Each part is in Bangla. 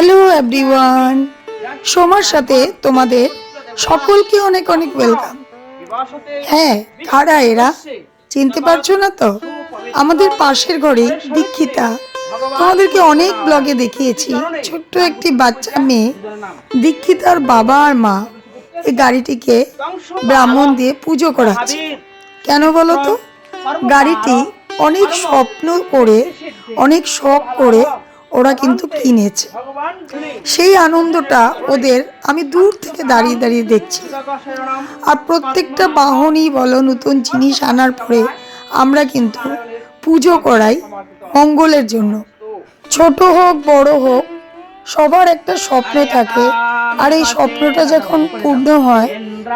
হ্যালো এভরিওয়ান সোমার সাথে তোমাদের সকলকে অনেক অনেক ওয়েলকাম হ্যাঁ কারা এরা? চিনতে পারছ না তো? আমাদের পাশের ঘরে দীক্ষিতা। তোমাদেরকে অনেক ব্লগে দেখিয়েছি। ছোট্ট একটি বাচ্চা মেয়ে, দীক্ষিতার বাবা আর মা। এই গাড়িটিকে ব্রাহ্মণ দিয়ে পুজো করাচ্ছে। কেন বলো তো? গাড়িটি অনেক স্বপ্ন করে, অনেক শখ করে ওরা কিন্তু কিনেছে। সেই আনন্দটা ওদের আমি দূর থেকে দাঁড়িয়ে দাঁড়িয়ে দেখছি। আর প্রত্যেকটা বাহনই বলো নতুন জিনিস আনার পরে আমরা কিন্তু পুজো করাই মঙ্গলের জন্য। ছোট হোক বড় হোক সবার একটা স্বপ্ন থাকে। আর এই স্বপ্নটা যখন পূর্ণ হয়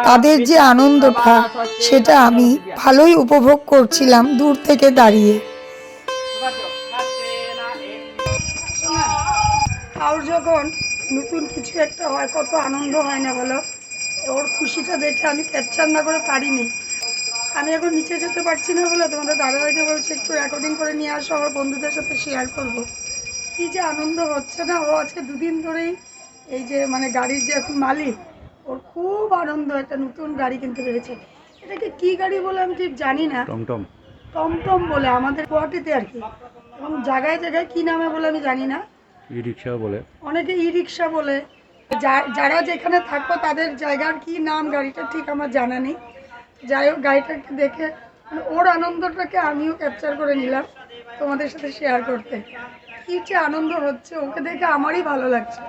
তাদের যে আনন্দটা সেটা আমি ভালোই উপভোগ করছিলাম দূর থেকে দাঁড়িয়ে। আর যখন নতুন কিছু একটা হয় কত আনন্দ হয় না বলো? ওর খুশিটা দেখে আমি ক্যাপচার না করে পারিনি। আমি এখন নিচে যেতে পারছি না বলে তোমাদের দাদাভাইকে বলছি একটু রেকর্ডিং করে নিয়ে আসো আমার বন্ধুদের সাথে শেয়ার করব। কি যে আনন্দ হচ্ছে না? ও আজকে দুদিন ধরেই এই যে মানে গাড়ির যে এখন মালিক ওর খুব আনন্দ একটা নতুন গাড়ি কিনতে পেরেছে। এটাকে কি গাড়ি বলে আমি ঠিক জানি না। টমটম। টমটম বলে আমাদের গুয়াহাটিতে আর কি। এবং জায়গায় জায়গায় কি নামে বলে আমি জানি না। ই বলে। অনেকে ই বলে। যারা যেখানে থাকব তাদের জায়গার কি নাম, গাড়িটা ঠিক আমার জানা নেই। যাই হোক, গাড়িটাকে দেখে ওর আনন্দটাকে আমিও ক্যাপচার করে নিলাম তোমাদের সাথে শেয়ার করতে। কি যে আনন্দ হচ্ছে, ওকে দেখে আমারই ভালো লাগছে।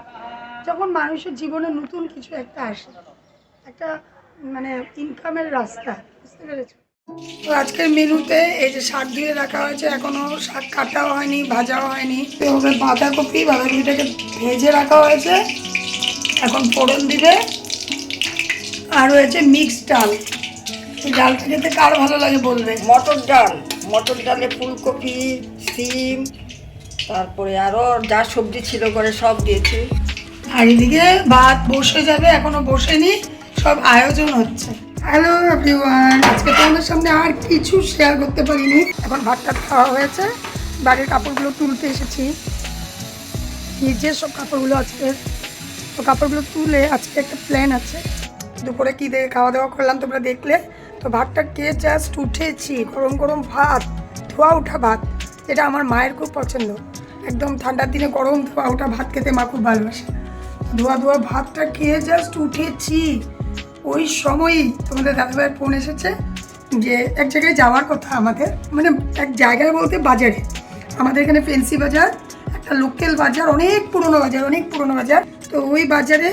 যখন মানুষের জীবনে নতুন কিছু একটা আসে, একটা মানে ইনকামের রাস্তা, বুঝতে পেরেছ? তো আজকের মেনুতে এই যে শাক দিয়ে রাখা হয়েছে এখনও শাক কাটাও হয়নি ভাজাও হয়নি। বাঁধাকপি বাঁধাকপিটাকে ভেজে রাখা হয়েছে। এখন ফোড়ন দিবে। আর রয়েছে মিক্স ডাল। এই ডালটা খেতে কার ভালো লাগে বলবে? মটর ডাল। মটর ডালে ফুলকপি সিম তারপরে আরও যা সবজি ছিল করে সব দিয়েছি। আর এদিকে ভাত বসে যাবে এখনও বসেনি সব আয়োজন হচ্ছে। হ্যালো এভরিওয়ান আজকে তোমাদের সামনে আর কিছু শেয়ার করতে পারিনি। এখন ভাতটা খাওয়া হয়েছে। বাড়ির কাপড়গুলো তুলতে এসেছি। নিজের সব কাপড়গুলো আজকে তো কাপড়গুলো তুলে আজকে একটা প্ল্যান আছে। দুপুরে কী দিয়ে খাওয়া দাওয়া করলাম তোমরা দেখলে। তো ভাতটা কে জাস্ট উঠেছি। গরম গরম ভাত, ধোয়া ওঠা ভাত, যেটা আমার মায়ের খুব পছন্দ। একদম ঠান্ডার দিনে গরম ধোয়া ওঠা ভাত খেতে মা খুব ভালোবাসে। ধোয়া ধোয়া ভাতটা খেয়ে জাস্ট উঠেছি। ওই সময়ই তোমাদের দাদাভাইয়ের ফোন এসেছে যে এক জায়গায় যাওয়ার কথা আমাদের মানে এক জায়গায় বলতে বাজারে। আমাদের এখানে ফেন্সি বাজার, একটা লোকাল বাজার, অনেক পুরনো বাজার, অনেক পুরনো বাজার। তো ওই বাজারে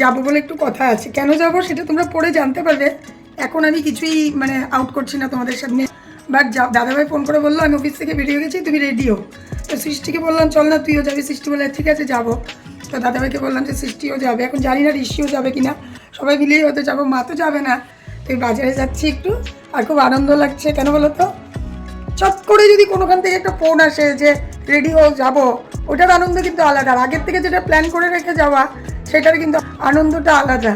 যাব বলে একটু কথা আছে। কেন যাব সেটা তোমরা পরে জানতে পারবে। এখন আমি কিছুই মানে আউট করছি না তোমাদের সামনে। বাট যা, দাদাভাই ফোন করে বলল, আমি অফিস থেকে বেরিয়ে গেছি, তুমি রেডি হো তো সৃষ্টিকে বললাম, চল না, তুইও যাবি। সৃষ্টি বলে ঠিক আছে, যাব। তো দাদাভাইকে বললাম যে, সৃষ্টিও যাবে। এখন জানি না, ঋষিও যাবে কিনা। সবাই মিলিয়ে হয়তো যাব। মা তো যাবে না। তুই বাজারে যাচ্ছি একটু, আর খুব আনন্দ লাগছে। কেন বলো তো? চট করে যদি কোনোখান থেকে একটা ফোন আসে যে রেডি হয়ে যাব। ওটার আনন্দ কিন্তু আলাদা। আর আগের থেকে যেটা প্ল্যান করে রেখে যাওয়া, সেটার কিন্তু আনন্দটা আলাদা।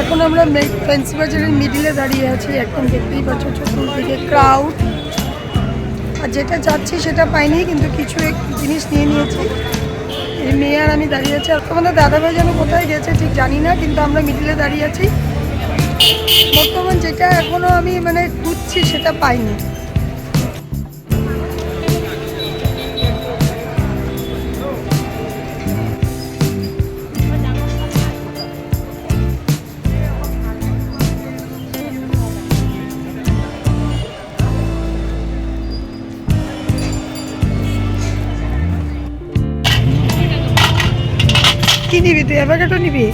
এখন আমরা ফেন্সি বাজারের মিডিলে দাঁড়িয়ে আছি। এখন দেখতেই পাচ্ছ চতুর্দিকে ক্রাউড আর যেটা যাচ্ছি সেটা পাইনি, কিন্তু কিছু এক জিনিস নিয়ে নিয়েছি। এই মেয়ে আর আমি দাঁড়িয়ে আছি। আর তোমাদের দাদাভাই যেন কোথায় গেছে ঠিক জানি না, কিন্তু আমরা মিডিলে দাঁড়িয়ে আছি। বর্তমান যেটা এখনও আমি মানে খুঁজছি সেটা পাইনি। কি নিবি তুই? অ্যাভোকাডো নিবি?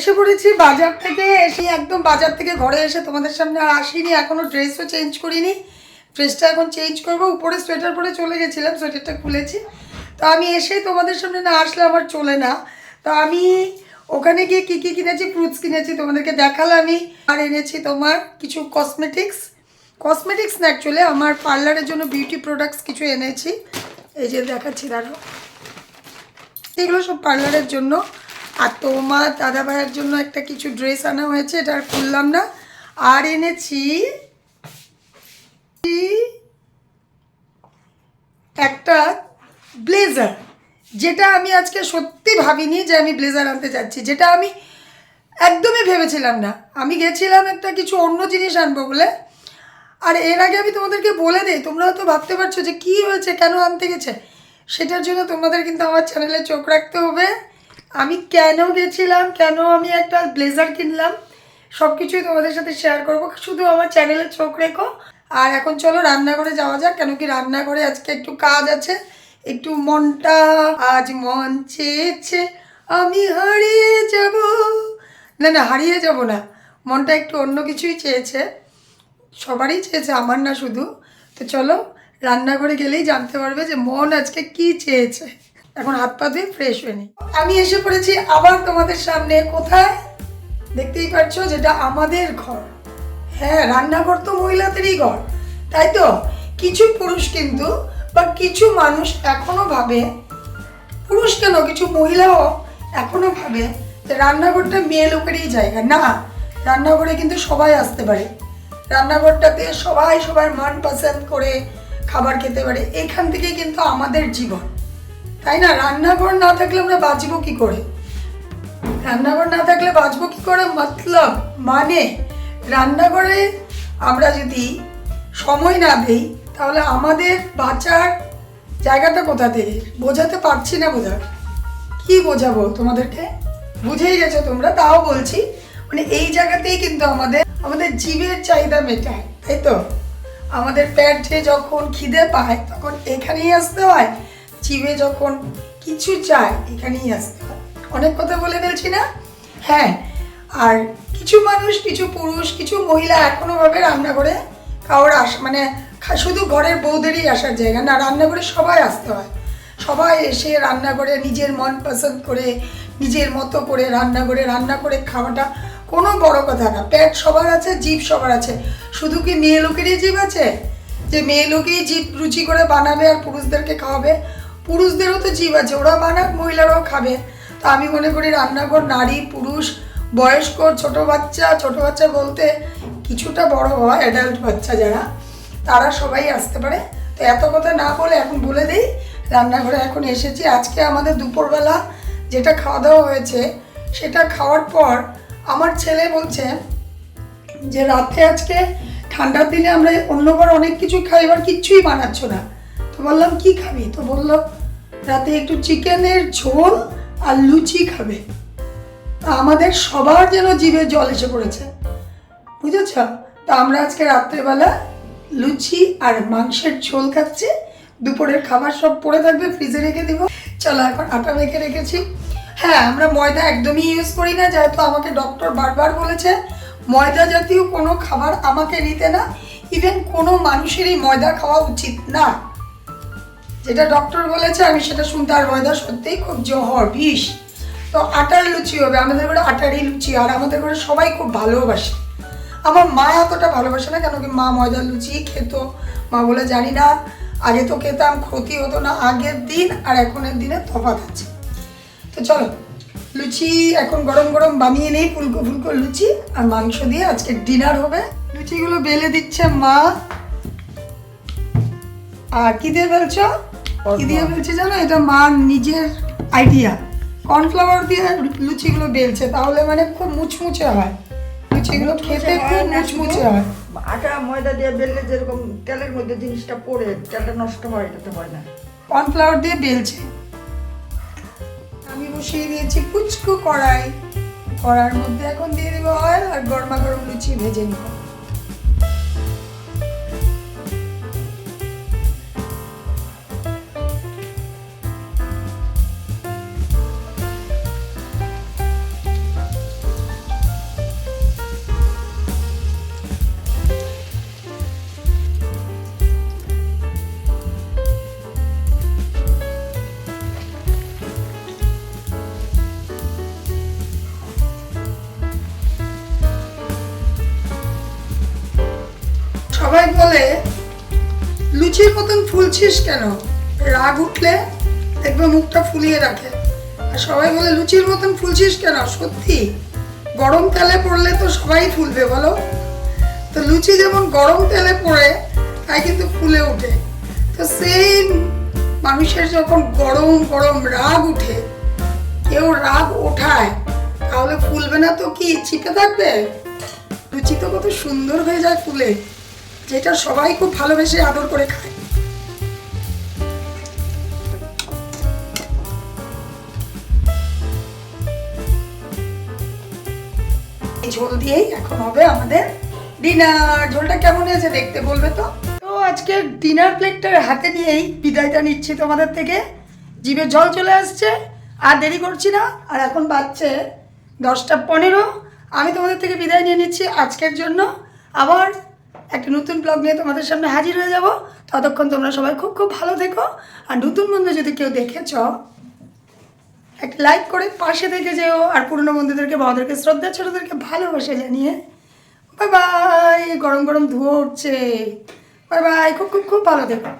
এসে পড়েছি বাজার থেকে, এসে একদম বাজার থেকে ঘরে এসে তোমাদের সামনে আর আসিনি এখনও ড্রেসও চেঞ্জ করিনি। ড্রেসটা এখন চেঞ্জ করব, উপরে সোয়েটার পরে চলে গেছিলাম সোয়েটারটা খুলেছি। তো আমি এসেই তোমাদের সামনে না আসলে আমার চলে না। তো আমি ওখানে গিয়ে কী কী কিনেছি ফ্রুটস কিনেছি, তোমাদেরকে দেখালামই আর এনেছি তোমার কিছু কসমেটিক্স কসমেটিক্স না অ্যাকচুয়ালি আমার পার্লারের জন্য বিউটি প্রোডাক্টস কিছু এনেছি। এই যে দেখাচ্ছি, দাঁড়াও। এগুলো সব পার্লারের জন্য। আর তোমার দাদা ভাইয়ের জন্য একটা কিছু ড্রেস আনা হয়েছে, এটা আর খুললাম না। আর এনেছি একটা ব্লেজার, যেটা আমি আজকে সত্যি ভাবিনি যে আমি ব্লেজার আনতে যাচ্ছি, যেটা আমি একদমই ভেবেছিলাম না। আমি গেছিলাম একটা কিছু অন্য জিনিস আনব বলে। আর এর আগে আমি তোমাদেরকে বলে দিই তোমরা হয়তো ভাবতে পারছ যে কী হয়েছে, কেন আনতে গেছে? সেটার জন্য তোমাদের কিন্তু আমার চ্যানেলে চোখ রাখতে হবে। আমি কেন গেছিলাম? কেন আমি একটা ব্লেজার কিনলাম? সব কিছুই তোমাদের সাথে শেয়ার করব। শুধু আমার চ্যানেলে চোখ রেখো। আর এখন চলো রান্নাঘরে যাওয়া যাক, কেন কি রান্নাঘরে আজকে একটু কাজ আছে। একটু মনটা আজ মন চেয়েছে, আমি হারিয়ে যাব। না না, হারিয়ে যাব না। মনটা একটু অন্য কিছুই চেয়েছে। সবারই চেয়েছে, আমার না শুধু। তো চলো, রান্নাঘরে গেলেই জানতে পারবে যে মন আজকে কি চেয়েছে। এখন হাত পা ধুয়ে ফ্রেশ হয়ে নি। আমি এসে পড়েছি আবার তোমাদের সামনে। কোথায়? দেখতেই পাচ্ছ যেটা আমাদের ঘর। হ্যাঁ রান্নাঘর তো মহিলাদেরই ঘর। তাই তো? কিছু পুরুষ কিন্তু বা কিছু মানুষ এখনও ভাবে, পুরুষ কেন? কিছু মহিলাও এখনও ভাবে যে রান্নাঘরটা মেয়ে লোকেরই জায়গা। না, রান্নাঘরে কিন্তু সবাই আসতে পারে। রান্নাঘরটাতে সবাই সবার মান পছন্দ করে খাবার খেতে পারে। এখান থেকেই কিন্তু আমাদের জীবন। তাই না? রান্নাঘর না থাকলে আমরা বাঁচবো কি করে? রান্নাঘর না থাকলে বাঁচবো কি করে? মতলব মানে রান্নাঘরে আমরা যদি সময় না দিই, তাহলে আমাদের বাঁচার জায়গাটা কোথা থেকে? বোঝাতে পারছি না বোঝার কি বোঝাবো তোমাদেরকে? বুঝেই গেছো তোমরা, তাও বলছি। মানে এই জায়গাতেই কিন্তু আমাদের আমাদের জীবের চাহিদা মেটায়, তাই তো? আমাদের পেটে যখন খিদে পায়, তখন এখানেই আসতে হয়। জিভে যখন কিছু চায় এখানেই আসতে হয়। অনেক কথা বলে ফেলছি না? হ্যাঁ আর কিছু মানুষ, কিছু পুরুষ, কিছু মহিলা এখনও ভাবে রান্নাঘরে কারোর আস মানে শুধু ঘরের বউদেরই আসার জায়গা না, রান্নাঘরে সবাই আসতে হয়। সবাই এসে রান্না করে নিজের মন পছন্দ করে, নিজের মতো করে রান্না করে রান্না করে খাওয়াটা কোনো বড় কথা না। পেট সবার আছে জিভ সবার আছে। শুধু কি মেয়ে লোকেরই জিভ আছে? যে মেয়ে লোকই জিভ রুচি করে বানাবে আর পুরুষদেরকে খাওয়াবে পুরুষদেরও তো জীব আছে, ওরা বানাক, মহিলারাও খাবে। তো আমি মনে করি রান্নাঘর নারী, পুরুষ, বয়স্ক, ছোট বাচ্চা ছোট বাচ্চা বলতে কিছুটা বড় হয় অ্যাডাল্ট বাচ্চা যারা, তারা সবাই আসতে পারে। তো এত কথা না বলে এখন বলে দিই, রান্নাঘরে এখন এসেছি। আজকে আমাদের দুপুরবেলা যেটা খাওয়া দাওয়া হয়েছে, সেটা খাওয়ার পর আমার ছেলে বলছে যে রাতে আজকে ঠান্ডার দিনে আমরা অন্যবার অনেক কিছু খাই, এবার কিচ্ছুই বানাচ্ছ না। তো বললাম, কি খাবি? তো বলল রাতে একটু চিকেনের ঝোল আর লুচি খাবে। তা আমাদের সবার যেন জিভে জল এসে পড়েছে। বুঝেছ? তা আমরা আজকে রাত্রেবেলা লুচি আর মাংসের ঝোল খাচ্ছি। দুপুরের খাবার সব পড়ে থাকবে ফ্রিজে রেখে দিব। চলো এখন আটা মেখে রেখেছি। হ্যাঁ আমরা ময়দা একদমই ইউজ করি না, যেহেতু আমাকে ডক্টর বারবার বলেছে, ময়দা জাতীয় কোনো খাবার আমাকে নিতে না। ইভেন কোনো মানুষেরই ময়দা খাওয়া উচিত না। যেটা ডক্টর বলেছে, আমি সেটা শুনতে আর ময়দা সত্যিই খুব জহর, বিষ। তো আটার লুচি হবে, আমাদের ঘরে আটারই লুচি, আর আমাদের ঘরে সবাই খুব ভালোবাসে। আমার মা এতটা ভালোবাসে না কেন কি মা ময়দার লুচি খেত? মা বলে, জানি না, আগে তো খেতাম, ক্ষতি হতো না, আগের দিন আর এখনের দিনে তফাৎ আছে। তো চলো, লুচি এখন গরম গরম বানিয়ে নেই, ফুলকো ফুলকো লুচি আর মাংস দিয়ে আজকে ডিনার হবে। লুচিগুলো বেলে দিচ্ছে মা। আর কি দিয়ে ফেলছো? কি দিয়ে ফেলছে জানো? এটা মা নিজের আইডিয়া কর্নফ্লাওয়ার দিয়ে লুচিগুলো বেলছে তাহলে মানে খুব মুচমুচে হয়। লুচিগুলো খেতে খুব মুচমুচে হয়। আটা ময়দা দিয়ে বেললে যেরকম তেলের মধ্যে জিনিসটা পড়ে তেলটা নষ্ট হয় এটাতে হয় না। কর্নফ্লাওয়ার দিয়ে বেলছে। আমি বসিয়ে দিয়েছি কুচকু কড়াই। কড়ার মধ্যে এখন দিয়ে দেবো অয়েল আর গরমা গরম লুচি ভেজে নিব। লুচির মতন ফুলছিস কেন? রাগ উঠলে দেখবে মুখটা ফুলিয়ে রাখে। আর সবাই বলে, লুচির মতন ফুলছিস কেন? সত্যি? গরম তেলে পড়লে তো সবাই ফুলবে, বলো? তো লুচি যেমন গরম তেলে পড়ে, তাই কিন্তু ফুলে ওঠে। তো সেম মানুষের যখন গরম গরম রাগ উঠে, কেউ রাগ ওঠায়, তাহলে ফুলবে না তো কি? চিপে থাকবে? লুচি তো কত সুন্দর হয়ে যায় ফুলে। যেটা সবাই খুব ভালোবেসে আদর করে খায়। ঝোল দিয়েই এখন হবে আমাদের ডিনার। ঝোলটা কেমন হয়েছে দেখতে বলবে তো? তো আজকে ডিনার প্লেটটা হাতে নিয়েই বিদায়টা নিচ্ছি তোমাদের থেকে। জিভে জল চলে আসছে, আর দেরি করছি না। আর এখন বাজছে দশটা পনেরো। আমি তোমাদের থেকে বিদায় নিয়ে নিচ্ছি আজকের জন্য। আবার একটা নতুন ব্লগ নিয়ে তোমাদের সামনে হাজির হয়ে যাব। ততক্ষণ তোমরা সবাই খুব খুব ভালো থেকো। আর নতুন বন্ধু যদি কেউ দেখেছ, একটা লাইক করে পাশে থেকে যেও। আর পুরনো বন্ধুদেরকে, বাবাদেরকে শ্রদ্ধা ছোটদেরকে ভালোবাসে জানিয়ে। বাই বাই গরম গরম ধোয়া উঠছে। বাই বাই খুব খুব খুব ভালো থেকো।